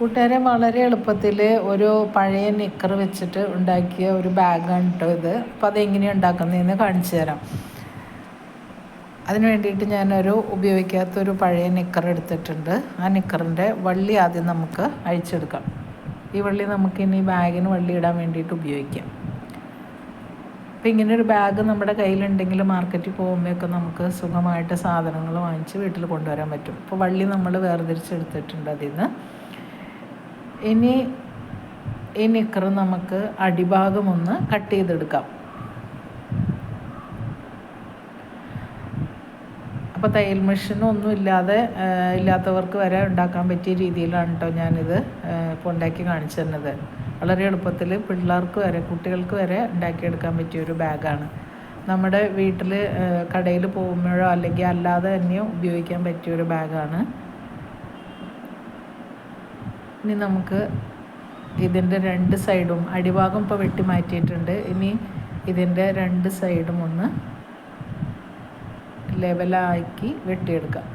കൂട്ടുകാരെ വളരെ എളുപ്പത്തിൽ ഒരു പഴയ നിക്കർ വെച്ചിട്ട് ഉണ്ടാക്കിയ ഒരു ബാഗാണ് കേട്ടോ ഇത്. അപ്പോൾ അതെങ്ങനെയാണ് ഉണ്ടാക്കുന്നതെന്ന് കാണിച്ചു തരാം. അതിന് വേണ്ടിയിട്ട് ഞാനൊരു ഉപയോഗിക്കാത്തൊരു പഴയ നിക്കർ എടുത്തിട്ടുണ്ട്. ആ നിക്കറിന്റെ വള്ളി ആദ്യം നമുക്ക് അഴിച്ചെടുക്കാം. ഈ വള്ളി നമുക്ക് ഇനി ബാഗിന് വള്ളി ഇടാൻ വേണ്ടിയിട്ട് ഉപയോഗിക്കാം. അപ്പോൾ ഇങ്ങനെ ഒരു ബാഗ് നമ്മുടെ കയ്യിലുണ്ടെങ്കിൽ മാർക്കറ്റിൽ പോകുമ്പോഴൊക്കെ നമുക്ക് സുഖമായിട്ട് സാധനങ്ങൾ വാങ്ങിച്ച് വീട്ടിൽ കൊണ്ടുവരാൻ പറ്റും. അപ്പോൾ വള്ളി നമ്മൾ വേർതിരിച്ചെടുത്തിട്ടുണ്ട് അതിൽ നിന്ന് ഇനി ഈ നിക്കർ നമുക്ക് അടിഭാഗം ഒന്ന് കട്ട് ചെയ്തെടുക്കാം. അപ്പോൾ തയ്യൽ മെഷീൻ ഒന്നും ഇല്ലാതെ ഇല്ലാത്തവർക്ക് വരെ ഉണ്ടാക്കാൻ പറ്റിയ രീതിയിലാണ് കേട്ടോ ഞാനിത് ഇപ്പോൾ ഉണ്ടാക്കി കാണിച്ചു തന്നത്. വളരെ എളുപ്പത്തിൽ പിള്ളേർക്ക് വരെ കുട്ടികൾക്ക് വരെ ഉണ്ടാക്കിയെടുക്കാൻ പറ്റിയ ഒരു ബാഗാണ്. നമ്മുടെ വീട്ടിൽ കടയിൽ പോകുമ്പോഴോ അല്ലെങ്കിൽ അല്ലാതെ തന്നെയോ ഉപയോഗിക്കാൻ പറ്റിയ ഒരു ബാഗാണ്. ഇനി നമുക്ക് ഇതിന്റെ രണ്ട് സൈഡും അടിഭാഗം ഇപ്പോൾ വെട്ടി മാറ്റിയിട്ടുണ്ട്. ഇനി ഇതിന്റെ രണ്ട് സൈഡും ഒന്ന് ലെവലാക്കി വെട്ടിയെടുക്കാം.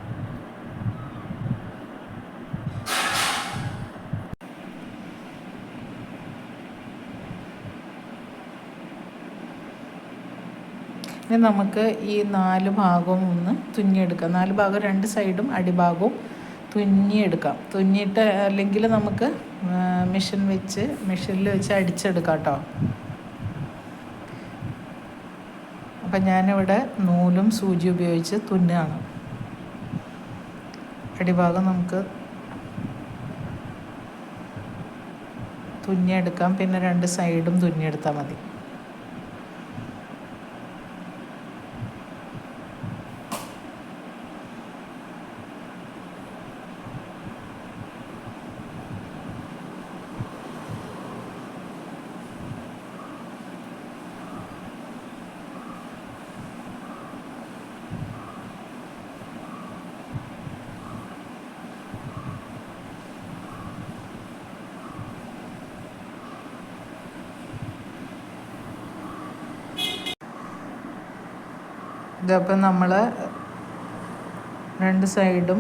ഇനി നമുക്ക് ഈ നാല് ഭാഗവും ഒന്ന് തുന്നിയെടുക്കാം. നാല് ഭാഗം രണ്ട് സൈഡും അടിഭാഗവും തുന്നിയെടുക്കാം. തുന്നിയിട്ട് അല്ലെങ്കിൽ നമുക്ക് മെഷീൻ വെച്ച് മെഷീനിൽ വെച്ച് അടിച്ചെടുക്കാം കേട്ടോ അപ്പം ഞാനിവിടെ നൂലും സൂചി ഉപയോഗിച്ച് തുന്നാണ് അടിഭാഗം നമുക്ക് തുന്നിയെടുക്കാം. പിന്നെ രണ്ട് സൈഡും തുന്നിയെടുത്താൽ മതി. ഇതപ്പം നമ്മൾ രണ്ട് സൈഡും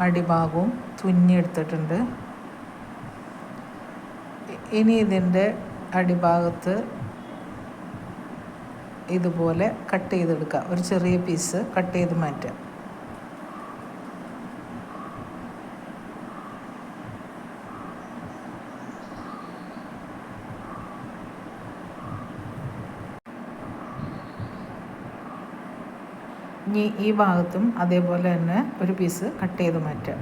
അടിഭാഗവും തുന്നിയെടുത്തിട്ടുണ്ട് ഇനി ഇതിന്റെ അടിഭാഗത്ത് ഇതുപോലെ കട്ട് ചെയ്തെടുക്കുക ഒരു ചെറിയ പീസ് കട്ട് ചെയ്ത് മാറ്റുക ഇനി ഈ ഭാഗത്തും അതേപോലെ തന്നെ ഒരു പീസ് കട്ട് ചെയ്ത് മാറ്റാം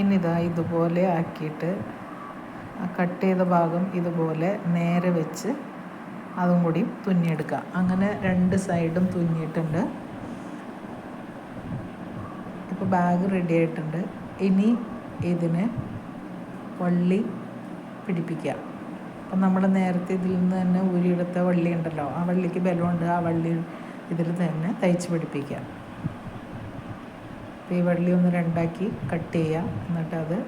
ഇനിതാ ഇതുപോലെ ആക്കിയിട്ട് കട്ട് ചെയ്ത ഭാഗം ഇതുപോലെ നേരെ വെച്ച് അതും കൂടി തുന്നിയെടുക്കുക. അങ്ങനെ രണ്ട് സൈഡും തുന്നിയിട്ടുണ്ട്. ഇപ്പോൾ ബാഗ് റെഡി ആയിട്ടുണ്ട്. ഇനി ഇതിന് വള്ളി പിടിപ്പിക്കുക. അപ്പം നമ്മൾ നേരത്തെ ഇതിൽ നിന്ന് തന്നെ ഊരിയെടുത്ത വള്ളി ഉണ്ടല്ലോ ആ വള്ളിക്ക് ബലമുണ്ട് ആ വള്ളി ഇതിൽ തന്നെ തയ്ച്ച് പിടിപ്പിക്കുക. അപ്പോൾ ഈ വള്ളി ഒന്ന് രണ്ടാക്കി കട്ട് ചെയ്യുക. എന്നിട്ട് അത്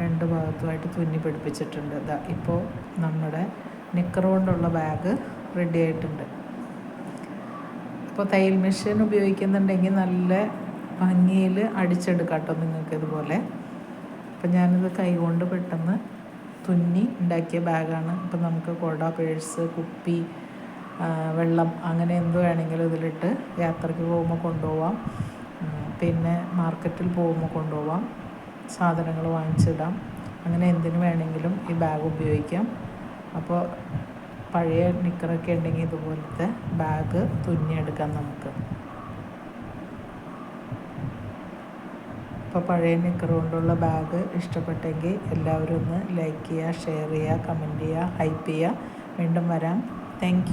രണ്ട് ഭാഗത്തുമായിട്ട് തുന്നി പിടിപ്പിച്ചിട്ടുണ്ട്. ഇപ്പോൾ നമ്മുടെ നിക്കർ കൊണ്ടുള്ള ബാഗ് റെഡി ആയിട്ടുണ്ട്. അപ്പോൾ തയ്യൽ മെഷീൻ ഉപയോഗിക്കുന്നുണ്ടെങ്കിൽ നല്ല ഭംഗിയിൽ അടിച്ചെടുക്കാം കേട്ടോ നിങ്ങൾക്ക് ഇതുപോലെ. അപ്പം ഞാനിത് കൈകൊണ്ട് പെട്ടെന്ന് തുന്നി ഉണ്ടാക്കിയ ബാഗാണ്. അപ്പം നമുക്ക് കുട പേഴ്സ് കുപ്പി വെള്ളം അങ്ങനെ എന്ത് വേണമെങ്കിലും ഇതിലിട്ട് യാത്രയ്ക്ക് പോകുമ്പോൾ കൊണ്ടുപോവാം. പിന്നെ മാർക്കറ്റിൽ പോകുമ്പോൾ കൊണ്ടുപോവാം. സാധനങ്ങൾ വാങ്ങിച്ചിടാം. അങ്ങനെ എന്തിനു വേണമെങ്കിലും ഈ ബാഗ് ഉപയോഗിക്കാം. അപ്പോൾ പഴയ നിക്കറൊക്കെ ഉണ്ടെങ്കിൽ ഇതുപോലത്തെ ബാഗ് തുന്നിയെടുക്കാം നമുക്ക്. അപ്പോൾ പഴയ നിക്കർ കൊണ്ടുള്ള ബാഗ് ഇഷ്ടപ്പെട്ടെങ്കിൽ എല്ലാവരും ഒന്ന് ലൈക്ക് ചെയ്യുക ഷെയർ ചെയ്യുക കമന്റ് ചെയ്യുക ഹൈപ്പ് ചെയ്യുക. വീണ്ടും വരാം. താങ്ക്